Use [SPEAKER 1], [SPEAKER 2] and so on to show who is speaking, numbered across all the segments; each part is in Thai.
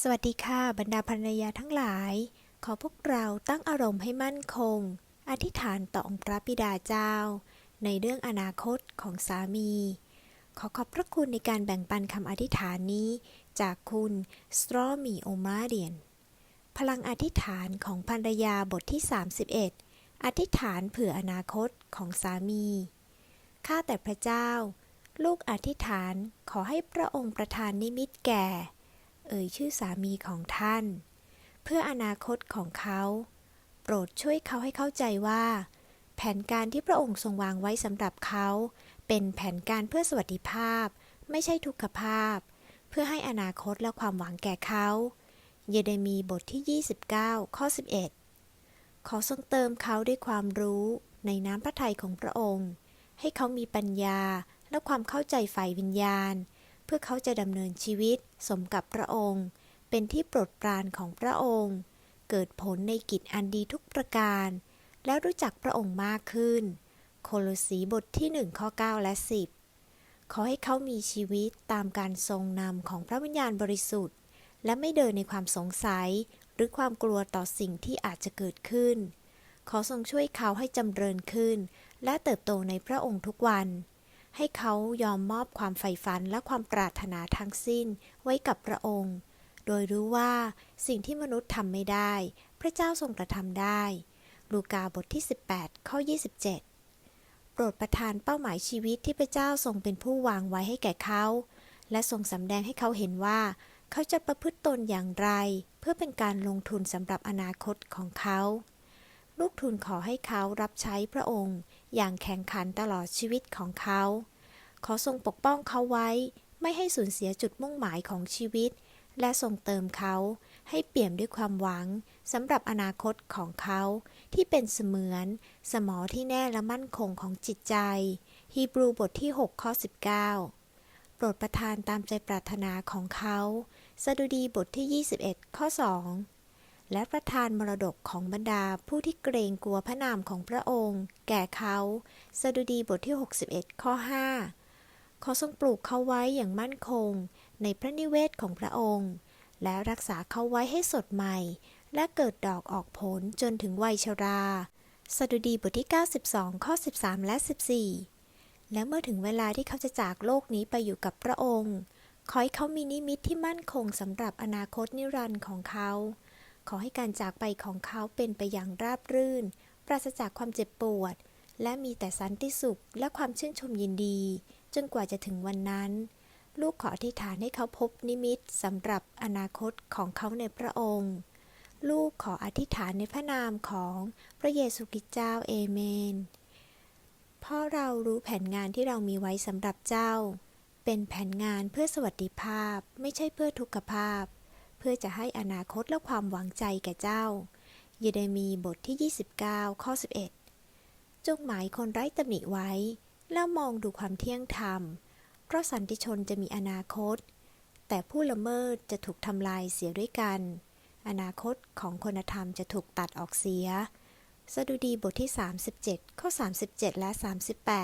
[SPEAKER 1] สวัสดีค่ะบรรดาภรรยาทั้งหลาย ขอพวกเราตั้งอารมณ์ให้มั่นคง อธิษฐานต่อองค์พระบิดาเจ้า ในเรื่องอนาคตของสามี ขอขอบพระคุณในการแบ่งปันคำอธิษฐานนี้จากคุณสตรอมีโอมาเดียน พลังอธิษฐานของภรรยาบทที่ 31 อธิษฐานเผื่ออนาคตของสามี ข้าแต่พระเจ้า ลูกอธิษฐานขอให้พระองค์ประทานนิมิตแก่ เอ่ยชื่อสามีของท่าน เพื่ออนาคตของเขา โปรดช่วยเขาให้เข้าใจว่า แผนการที่พระองค์ทรงวางไว้สำหรับเขา เป็นแผนการเพื่อสวัสดิภาพ ไม่ใช่ทุกขภาพ เพื่อให้อนาคตและความหวังแก่เขา เยเรมีบทที่ 29 ข้อ 11 ขอทรงเติมเขาด้วยความรู้ในน้ำพระทัยของพระองค์ ให้เขามีปัญญาและความเข้าใจฝ่ายวิญญาณ เพื่อเขาจะดำเนินชีวิตสมกับพระองค์ เป็นที่โปรดปรานของพระองค์ เกิดผลในกิจอันดีทุกประการ แล้วรู้จักพระองค์มากขึ้น โคโลสีบทที่ 1 ข้อ 9 และ 10 ขอให้เขามีชีวิตตามการทรงนำของพระวิญญาณบริสุทธิ์ และไม่เดินในความสงสัยหรือความกลัวต่อสิ่งที่อาจจะเกิดขึ้น ขอทรงช่วยเขาให้จำเริญขึ้น และเติบโตในพระองค์ทุกวัน ให้เขายอมมอบความใฝ่ฝันและความปรารถนาทั้งสิ้นไว้กับพระองค์ โดยรู้ว่าสิ่งที่มนุษย์ทำไม่ได้ พระเจ้าทรงกระทำได้ ลูกาบทที่ 18 ข้อ 27 โปรดประทานเป้าหมายชีวิตที่พระเจ้าทรงเป็นผู้วางไว้ให้แก่เขา และทรงสำแดงให้เขาเห็นว่า เขาจะประพฤติตนอย่างไร เพื่อเป็นการลงทุนสำหรับอนาคตของเขา ลูกทุนขอให้เขารับใช้พระองค์ อย่างแข่งขันตลอดชีวิตของเขา ขอทรงปกป้องเขาไว้ ไม่ให้สูญเสียจุดมุ่งหมายของชีวิต และทรงเติมเขาให้เปี่ยมด้วยความหวังสำหรับอนาคตของเขาที่เป็นเสมือน สมอที่แน่และมั่นคงของจิตใจ ฮีบรูบทที่ 6 ข้อ 19 โปรดประทานตามใจปรารถนาของเขา สดุดีบทที่ 21 ข้อ 2 และประทานมรดกของบรรดาผู้ที่เกรงกลัวพระนามของพระองค์ แก่เขาสดุดีบทที่ 61 ข้อ 5 ขอทรงปลูกเขาไว้อย่างมั่นคง ในพระนิเวศของพระองค์ และรักษาเขาไว้ให้สดใหม่ และเกิดดอกออกผลจนถึงวัยชราสดุดีบทที่ 92 ข้อ 13 และ 14 และเมื่อถึงเวลาที่เขาจะจากโลกนี้ไปอยู่กับพระองค์ ขอให้เขามีนิมิตที่มั่นคงสำหรับอนาคตนิรันดร์ของเขา ขอให้การจากไปของเขาเป็นไปอย่างราบรื่น ปราศจากความเจ็บปวด และมีแต่สันติสุขและความชื่นชมยินดี จนกว่าจะถึงวันนั้น ลูกขออธิษฐานให้เขาพบนิมิตสำหรับอนาคตของเขาในพระองค์ ลูกขออธิษฐานในพระนามของพระเยซูคริสต์เจ้าเอเมนเพราะเรารู้แผนงานที่เรามีไว้สำหรับเจ้า เป็นแผนงานเพื่อสวัสดิภาพไม่ใช่เพื่อทุกขภาพ พื่อจะให้อนาคตและความหวังใจแก่เจ้า เยเรมีบทที่ 29 ข้อ 11 จงหมายคนไร้ตำหนิไว้ แล้วมองดูความเที่ยงธรรม เพราะสันติชนจะมีอนาคต แต่ผู้ละเมิดจะถูกทำลายเสียด้วยกัน อนาคตของคนธรรมจะถูกตัดออกเสีย สดุดีบทที่ 37 ข้อ 37 และ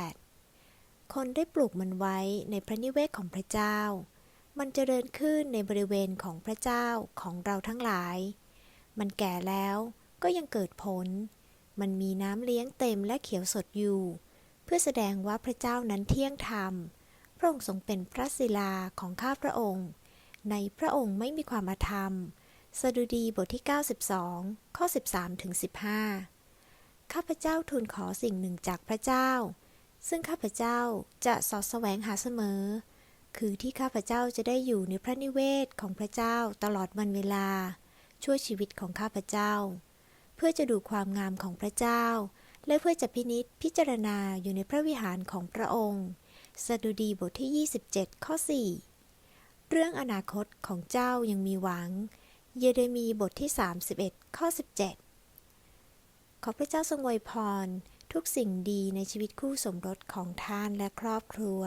[SPEAKER 1] 38 คนได้ปลูกมันไว้ในพระนิเวศของพระเจ้า มันเจริญขึ้นในบริเวณของพระเจ้าของเราทั้งหลาย มันแก่แล้วก็ยังเกิดผล มันมีน้ำเลี้ยงเต็มและเขียวสดอยู่ เพื่อแสดงว่าพระเจ้านั้นเที่ยงธรรม พระองค์ทรงเป็นพระศิลาของข้าพระองค์ ในพระองค์ไม่มีความอาธรรม สดุดีบทที่ 92 ข้อ 13ถึง15 ข้าพเจ้าทูลขอสิ่งหนึ่งจากพระเจ้า ซึ่งข้าพเจ้าจะสอดแสวงหาเสมอ คือที่ข้าพเจ้าจะได้อยู่ในพระนิเวศของพระเจ้าตลอดวันเวลาช่วยชีวิตของข้าพเจ้า เพื่อจะดูความงามของพระเจ้า และเพื่อจะพินิษพิจารณาอยู่ในพระวิหารของพระองค์สดุดีบทที่ 27 ข้อ 4 เรื่องอนาคตของเจ้ายังมีหวัง เยเรมีบทที่ 31 ข้อ 17 ขอพระเจ้าทรงอวยพร ทุกสิ่งดีในชีวิตคู่สมรสของท่านและครอบครัว